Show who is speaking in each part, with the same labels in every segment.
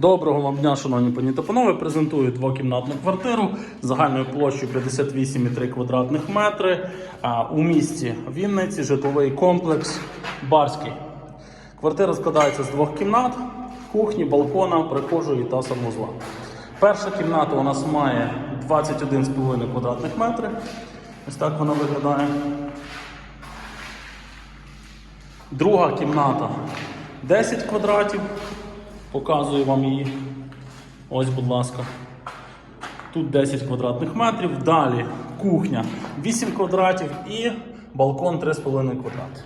Speaker 1: Доброго вам дня, шановні пані та панове. Презентую двокімнатну квартиру загальною площею 58,3 квадратних метри у місті Вінниці, житловий комплекс Барський. Квартира складається з двох кімнат: кухні, балкона, прихожої та санвузла. Перша кімната у нас має 21,5 квадратних метри. Ось так вона виглядає. Друга кімната 10 квадратів. Показую вам її. Ось, будь ласка. Тут 10 квадратних метрів. Далі кухня 8 квадратів і балкон 3,5 квадрати.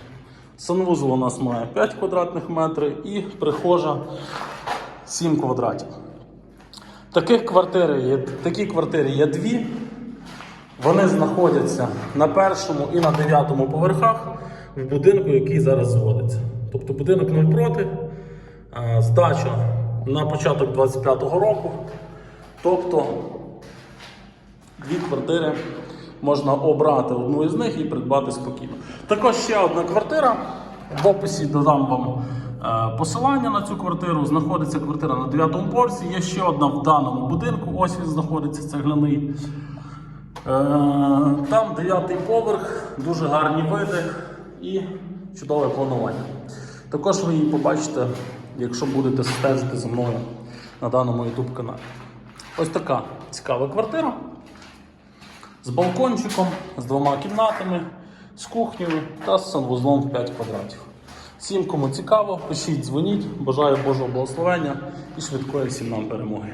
Speaker 1: Санвузол у нас має 5 квадратних метрів і прихожа 7 квадратів. Таких квартир є, такі квартири є дві. Вони знаходяться на першому і на дев'ятому поверхах в будинку, який зараз зводиться. Тобто будинок навпроти, здача на початок 25-го року. Тобто дві квартири можна обрати одну із них і придбати спокійно. Також ще одна квартира. В описі додам вам е, посилання на цю квартиру. Знаходиться квартира на 9-му поверсі. Є ще одна в даному будинку. Ось він знаходиться цегляний. Е, Там дев'ятий поверх, дуже гарні види і чудове планування. Також ви її побачите, якщо будете стежити за мною на даному YouTube каналі. Ось така цікава квартира з балкончиком, з двома кімнатами, з кухнею та з санвузлом в 5 квадратів. Всім, кому цікаво, пишіть, дзвоніть. Бажаю Божого благословення і швидкої всім нам перемоги.